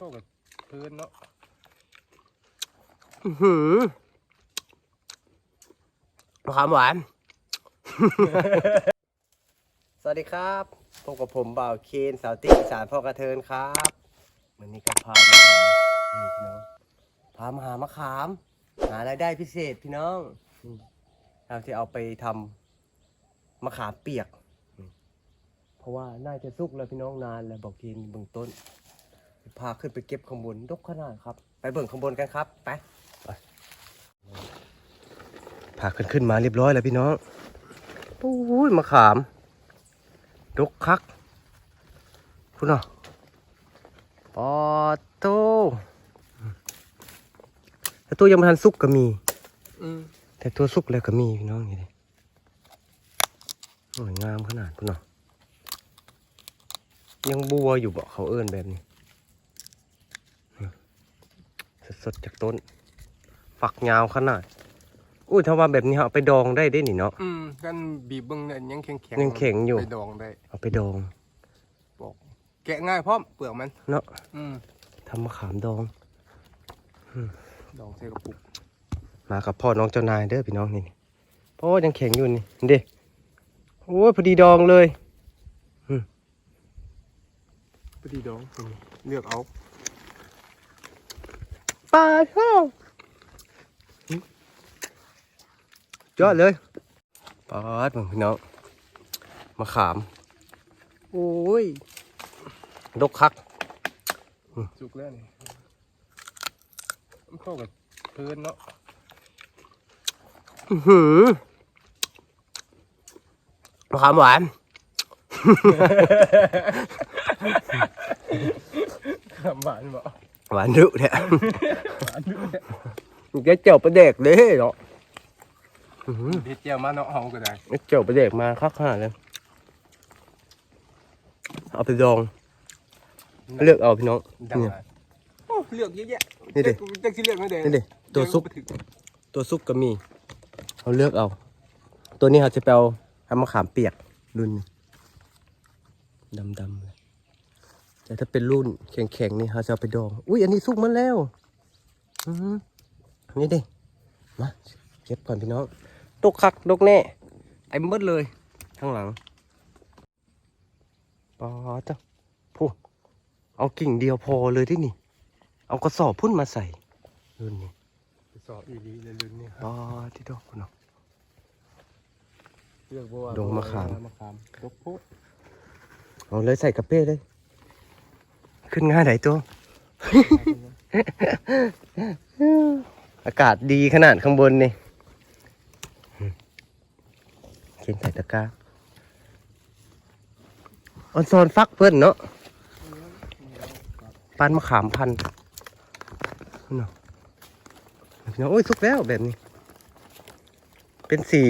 เข้ากับพื้นเนาะอื้อหือมะขามหวาน สวัสดีครับพบกับผมบ่าวเคนสาวติ๊กอีสารพ่อกระเทินครับวันนี้ก็พามาหานี่พี่น้องพามาหามะขาม หารายได้พิเศษพี่น้องนี่เราจะเอาไปทำมะขามเปียกนี่เพราะว่าน่าจะสุกแล้วพี่น้องนานแล้วบอกเคนเบื้องต้น พาขึ้นไปเก็บข้างบนดกขนาดครับ ไปเบิ่งข้างบนกันครับ ไปไปพาขึ้นขึ้นมาเรียบร้อยแล้วพี่น้องโอ้ยมะขาม ดกคักพูดเนาะปอโตแต่ตัวยังไม่ทันสุกก็มีอืมแต่ตัวสุกแล้วก็มีพี่น้องนี่ดิโอ้ยงามขนาดพูดเนาะยังบัวอยู่บ่เขาเอิ้นแบบนี้ ส ดๆจากต้น ฝักยาวขนาด อุ้ยถ้าว่าแบบนี้เอาไปดองได้ได้นี่เนาะ อืมกันบีบเบิ้งเนี่ยยังแข็งแข็งยังแข็งอยู่ ไปดองได้เอาไปดอง บอก แกะง่ายพร้อมเปลือกมันเนาะอืมทำมะขามดองดองใส่กระปุก มากับพ่อน้องเจ้านายเด้อพี่น้องนี่โอ้ยังแข็งอยู่นี่เด้โอ้ยพอดีดองเลยพอดีดองอืมเลือกเอา ปลาช่องยอดเลยปาดมึงพี่น้องมะขาม โอ้ยดกคัก สุกแล้วนี่มันเข้ากับพื้นเนาะอื้อหือมะขามหวานหวานบ่หวานดุแท้ หวานด้วยมันจะเจียวประเด็กเลยเนาะอื้อหือเด็ดเจียวมาเนาะเอาก็ได้เจียวประเด็กมาคักขนาดเลยเอาไปดอง เลือกเอาพี่น้องดังเนี่ยหลายโอ้เลือกเยอะแยะนี่ดิจักสิเลือกไม่ได้นี่ดิตัวซุปเลือกบ่ถึงตัวซุปก็มีเราเลือกเอา ตัวนี้เราจะไปเอาทำมะขามเปียกรุ่นนี้ดำๆเลย แต่ถ้าเป็นรุ่นแข็งๆนี่เราจะเอาไปดอง อุ้ยอันนี้ซุกมาแล้วอือหือนี่ดิมาเก็บก่อนพี่น้องตกคักตกแน่ไอ้เบิดเลยข้างหลังปอจ้ะพูเอากิ่งเดียวพอเลยที่นี่ เอากระสอบพุ่นมาใส่รุ่นนี้ไปสอบอีหลีเลยรุ่นนี้ปอที่ดอกพุ่นเนาะเลือกบ่ว่าดงมะขามมะขามดกโพดเอาเลยใส่กระเป้เลย ขึ้นง่ายไหนตัว อากาศดีขนาดข้างบนนี่เข็นใส่ตะกร้าออนซอนฟักเพื่อนเนาะปันมะขามพันเนาะเนาะโอ้ยสุกแล้วแบบนี้ เป็นสี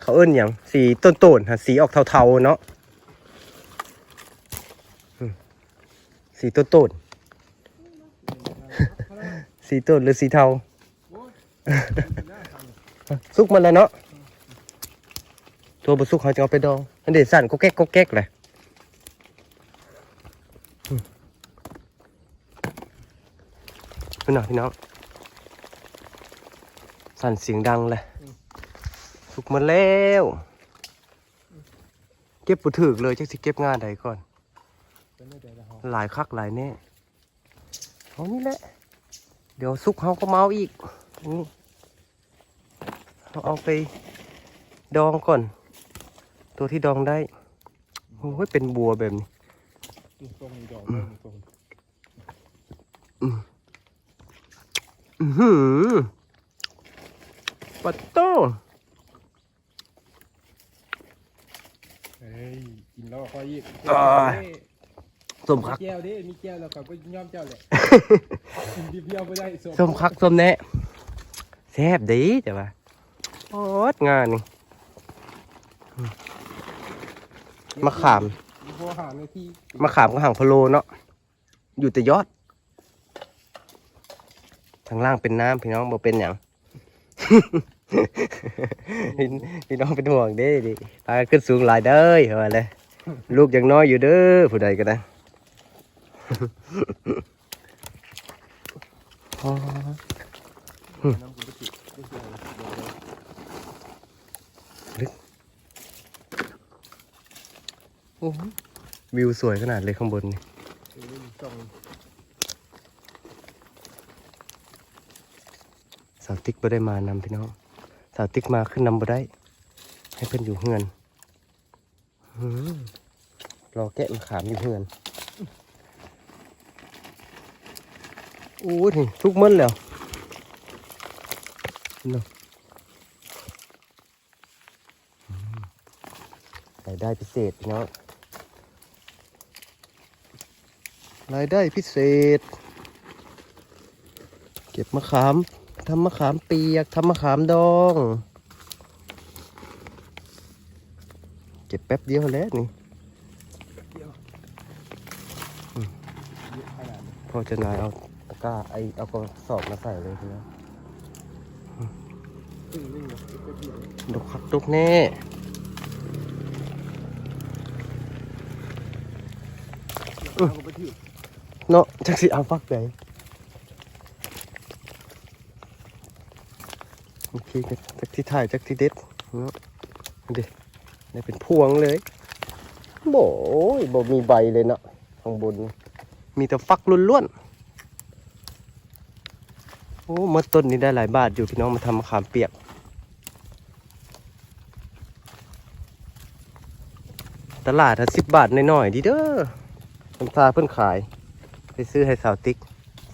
เขาเอิ้นอย่างสีต้นๆฮะสีออกเทาๆเนาะอืม สีต้นๆสีต้นหรือสีเทาสุกมันแล้วเนาะตัวบสุกเขาจะเอาไปดองอันเด็ดสั่นก็แก๊กก็แก๊กเลยพี่น้องพี่น้องสั่นเสียงดังเลยสุกมันแล้ว เก็บบุถึกเลยจักสิเก็บงานใดก่อน หอหลายคักหลายแน่เอานี่แหละ เดี๋ยวซุกเขาก็เมาอีกนี่เราเอาไปดองก่อน ตัวที่ดองได้โอ้ยเป็นบัวแบบนี้ตรงดอกเบิ่งตรงอือหือปัตโต้เฮ้ยกินแล้วค่อยอีก สมคัก แก้วดิมีแก้วแล้วก็ยอมเจ้าแหละกินเดียวๆบ่ได้สมคักสมแน่แซ่บดีแต่ว่าโอ๊ดงานนี่อืมมะขามบ่หาในที่มะขามก็ห่างพะโลเนาะอยู่แต่ยอดทางล่างเป็นน้ำพี่น้องบ่เป็นอย่าง พี่พี่น้องเป็นห่วงเด้ดิพากันขึ้นสูงหลายเด้อเอาว่าเลยลูกยังน้อยอยู่เด้อผู้ใดก็ได้ โอ้วิวสวยขนาดเลยข้างบนนี่สาวติ๊กบ่ได้มานำพี่น้องสาวติ๊กมาขึ้นนำบ่ได้ ให้เพิ่อนอยู่เฮือนรอแกะมะขามอยู่เฮือน อ้ยนี่ทุกมันแล้วเนาะอืมรายได้พิเศษพี่น้องรายได้พิเศษ เก็บมะขามทำมะขามเปียกทำมะขามดอง เก็บแป๊บเดียวแล้วนี่เดี๋ยวเยอะขนาดนี้พอจะนายเอา ตะกร้าไอเอากระสอบมาใส่เลยทีนะตึ้งนิ่งเลยไปจิบเลยดุกคักดุกแน่น้ำกูไปจิบเนาะจักสิเอาฟักใดโอเคจักที่ถ่ายจักที่เด็ดเนาะเด็ดได้เป็นพวงเลยโบ้ยบ่มีใบเลยเนาะข้างบน มีแต่ฟักล้วนๆ โอ้เมื่อต้นนี้ได้หลายบาทอยู่พี่น้องมาทำมะขามเปียก ตลาดถ้าสิบบาทน้อยๆดีเด้อน้ำตาเพิ่นขาย ไปซื้อให้สาวติ๊ก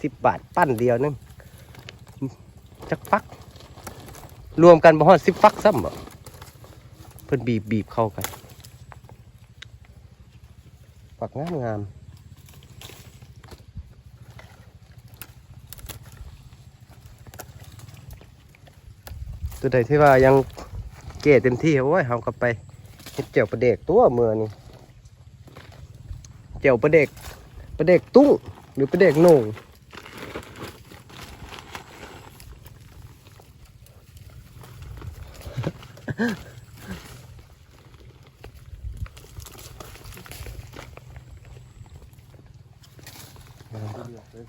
สิบบาทปั้นเดียวนึงจักฟัก รวมกันบ่ฮอดสิบฟักซ้ำบ่เพิ่นบีบบีบเข้ากันฟักงามงาม ตัวใดที่ว่ายังเก๋เต็มที่โอ้ยเฮากลับไปเฮ็ดเจียวปลาเด็กตัวเมื่อนี่เจียวปลาเด็กปลาเด็กตุ้งหรือปลาเด็กโหน่งไม่ได้เลือกเลย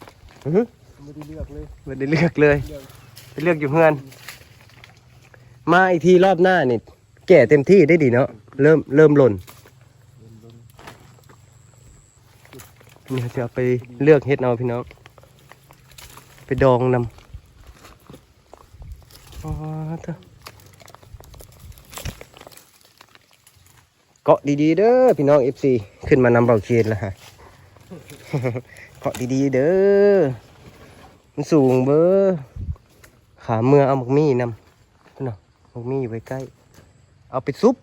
อื้อหือไม่ได้เลือกเลยไม่ได้เลือกเลยเลือกไปเลือกอยู่เพื่อน มาอีกทีรอบหน้านี่แก่เต็มที่ได้ดีเนาะเริ่มเริ่มหล่นเล่นนี่จะเอาไปเลือกเฮ็ดเอาพี่น้อง ไปดองนำอ๋อเถอะเกาะดีๆเด้อพี่น้อง FC ขึ้นมานำเบาเคนแล้วฮะเกาะดีๆเด้อมันสูงเบ้อขาเมื่อเอาหมกมี่นำ มกมี่อยู่ไว้ใกล้ เอาไปซุป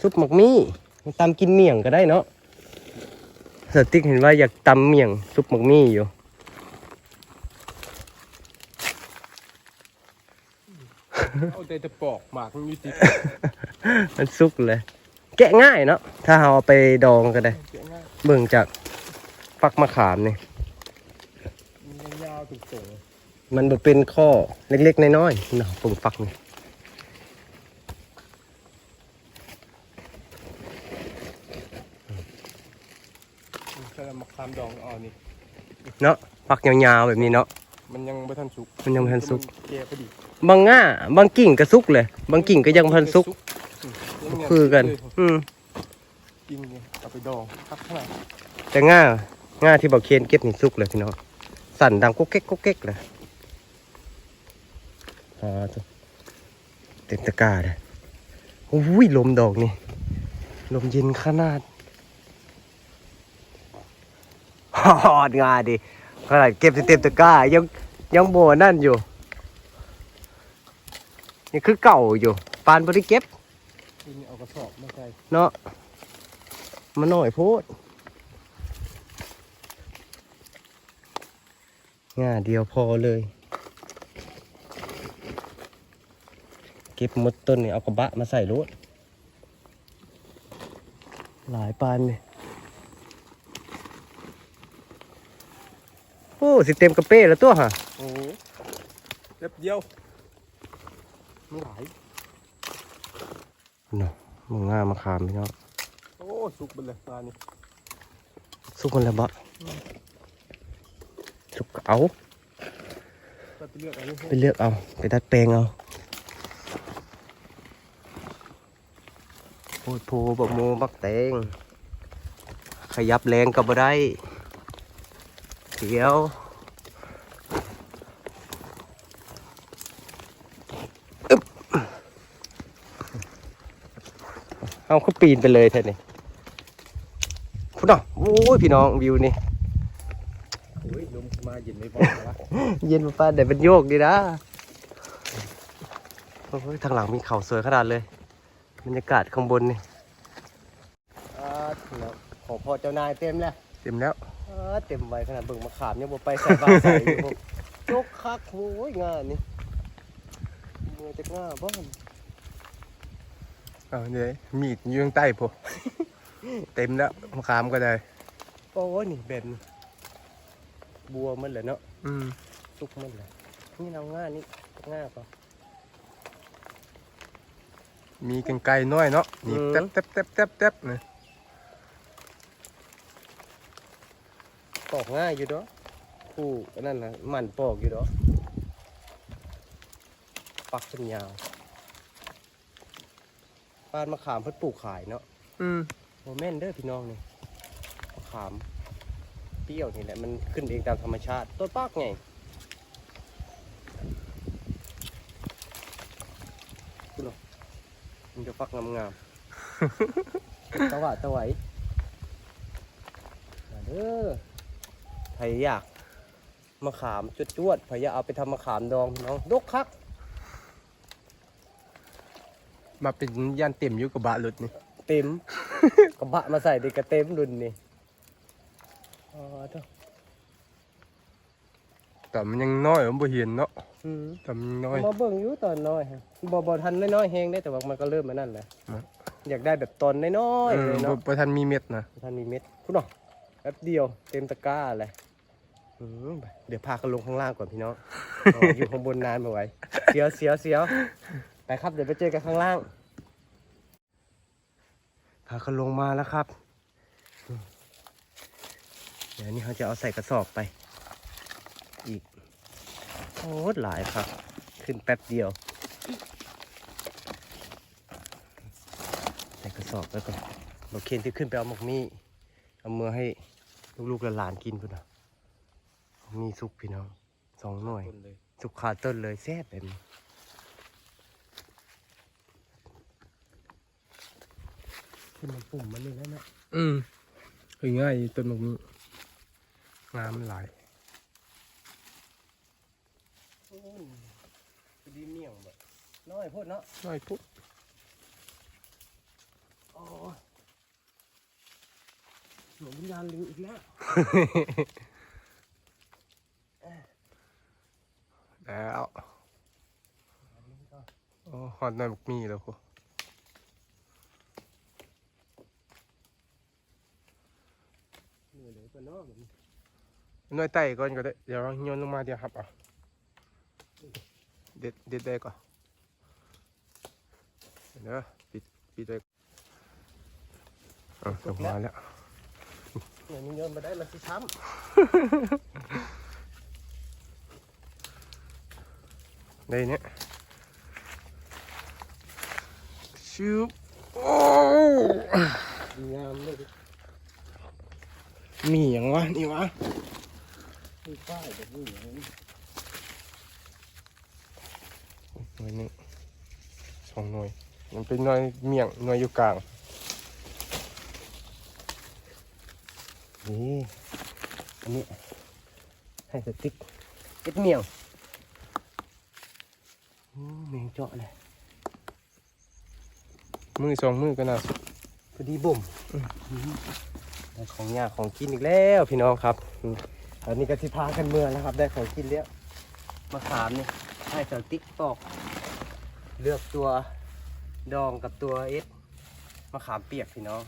ซุปหมกมี่ตำกินเมี่ยงก็ได้เนาะสติ๊กเห็นว่าอยากตำเมี่ยงซุปหมกมี่อยู่เอาแต่จะปอกหมากมันอยู่ติดมันสุกเลย แกะง่ายเนาะถ้าเราเอาไปดองก็ได้เสียง่ายเบิ่งจากฟักมะขามนี่มันยาวๆถูกส่ง มันบ่เป็นข้อเล็ก ๆ น้อยๆเนาะปุ่มฟักนี่ใช่แล้วมะขามดองเอานี่เนาะฟักยาวๆแบบนี้เนาะมันยังไม่ทันสุก มันยังบ่ทันสุกแก่พอดีบางง่าบางกิ่งก็สุกเลยบางกิ่งก็ยังบ่ทันสุกอืมคือกัน อืมจริงเนี่ยเอาไปดองพักขนาดแต่ง่าง่าที่บอกเคนเก็บนี่สุกเลยพี่น้องสั่นดังกุ๊กเก๊กกุ๊กเก๊กเลย อ่าตัวเต็มตะกร้าเลยโอ้ยลมดอกนี่ ลมเย็นขนาดฮอดงาดิขนาดเก็บเต็มตะกร้ายังยังโบนั่นอยู่ยังคือเก่าอยู่ ปานบริเก็บทีนี้เอากระสอบมาใส่เนาะมันหน่อยโพดง่าเดียวพอเลย เก็บหมดต้นนี่เอากระบะมาใส่รถหลายปานเนี่ยโอ้สิเต็มกระเป้แล้วตัวฮะโอ้โหเล็บเดียวมันหลายเนาะมึงง่ามาขามพี่น้องโอ้สุกไปเลยปลานี่สุกคนละบะสุกก็เอาเลือกเอันนี้ไปเลือกเอาไปดัดแปลงเอา พดโพบักโมบักแตงขยับแรงก็บ่ได้เดี๋ยวอึ๊บเอาเขาปีนไปเลยแท่นี่พุ่นอะโอ้ยพี่น้องวิวนี่โอ้ยลมมาเย็นไม่พอวะเย็นมาป้าเดี๋ยวเป็นโยกดีนะโอ้ยทางหลังมีเขาสวยขนาดเลย บรรยากาศข้างบนนี่อ่าแล้วของพ่อเจ้านายเต็มแล้วเต็มแล้วอ่าเต็มไว้ขนาดเบิ่งมาขามยังบ่ไปใส่บ้าใส่อยู่บ่โจกคักโอ้ยงานนี่มือจะง่าบ้านเอาเดี๋ยวมีดอยู่ข้างใต้พอเต็มแล้วมะขามก็ได้โอ้ยนี่เบ็นบัวมันเลยเนาะอืมสุกมันเลยนี่เราง่านี่ง่าป่ะ มีกันไกลน้อยเนาะนี่อืมแต๊บแต๊บแต๊บแต๊บแต๊บนี่ปอกง่ายอยู่เนาะคู่อันนั่นนะหมันปอกอยู่เนาะปักจนยาวบ้านมะขามเพิ่นปลูกขายเนาะอืมโมเมนเด้อพี่น้องนี่มะขาม เปรี้ยวนี่แหละมันขึ้นเองตามธรรมชาติต้นปากไงคุณเนาะ มันจะฟักงามๆ ตะหวะตะไหวมาเด้อใครอยากมะขามจวดจวดๆใครอยากเอาไปทำมะขามดองพี่น้องดกคัก มาเป็นยันเต็มอยู่กับบะหลุดนี่เต็ม กระบะมาใส่ดิกระเต็มรุ่นนี่อ๋อเด้อ แต่มันยังน้อยผมบ่เห็นเนาะอืมแต่มันยังน้อย มาเบิ่งอยู่ตอนน้อยฮะบ่บ่ทันน้อยๆแฮงได้แต่ว่ามันก็เริ่มมานั่นแหละครับ อยากได้แบบตอนน้อยเอๆอเลยบ่เนาะบ่ทันมีเม็ดนะบ่ทันมีเม็ดคุณเนาะแป๊บเดียวเต็มตะกร้าเลยอืมเดี๋ยวพากันลงข้างล่างก่อนพี่น้องอ๋ออยู่ข้างบนนานไม่ไหวเสียวเสียวเสียวไปครับเดี๋ยวไปเจอกันข้างล่าง พากันลงมาแล้วครับอืมเดี๋ยวนี้เขาจะเอาใส่กระสอบไปอีก โอ้หลายครับ ขึ้นแป๊บเดียวใส่กระสอบไปก่อนบอกเคนที่ขึ้นไปเอาหมกมี่เอามือให้ลูกๆหลานๆกินพุ่นนะหมกมี่สุกพี่น้องสองหน่วย สุกขาต้นเลยแซ่บแบบนี้ขึ้นมาปุ่มมันนี่แล้วนะอืมคือง่ายต้นมะม่วงงามมันหลาย โอ้ยพอดีเมี่ยงแบบน้อยพูดเนาะน้อยปุ๊บโอ้ยหลวงวิญญาณลิงอีกแล้วแล้วโอ้ฮอดน้อยบักมีแล้วพอเหนื่อยเลยกว่าเนาะแบบนี้น้อยไต่ก่อนก็ได้ เดี๋ยวเราโยนลงมาเดี๋ยวครับเอะ เด็ดเด็ดได้ก่อนเดี๋ยวปิดปิดไว้อะออกมาแล้วเหนื่อยมีโยนมาได้มันสิช้ได้เนี่ยชิวโอ้ำดีงามเลยดิมีอย่างวะนี่วะมีป้ายแบบนี้อย่างนี้ ห น่วยหนึ่งสองหน่วย มันเป็นหน่วยเมี่ยงหน่วยอยู่กลางนี่อันนี้ให้สติ๊กเก็ดเมี่ยงโอ้แมงเจาะเลยมือสองมือก็น่าสุดพอดีบ่มได้ของยากของกินอีกแล้วพี่น้องครับอันนี้ก็สิพากันเมืองแล้วครับ ได้ของกินแล้วมาขามนี่ให้สติ๊กปอก เลือกตัวดองกับตัวเอสมะขามเปียกพี่น้อง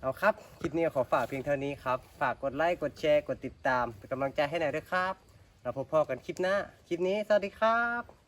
เอาครับ คลิปนี้ขอฝากเพียงเท่านี้ครับ ฝากกดไลค์ กดแชร์ กดติดตามเป็นกำลังใจให้หน่อยด้วยครับ เราพบพอกันคลิปหน้า คลิปนี้ สวัสดีครับ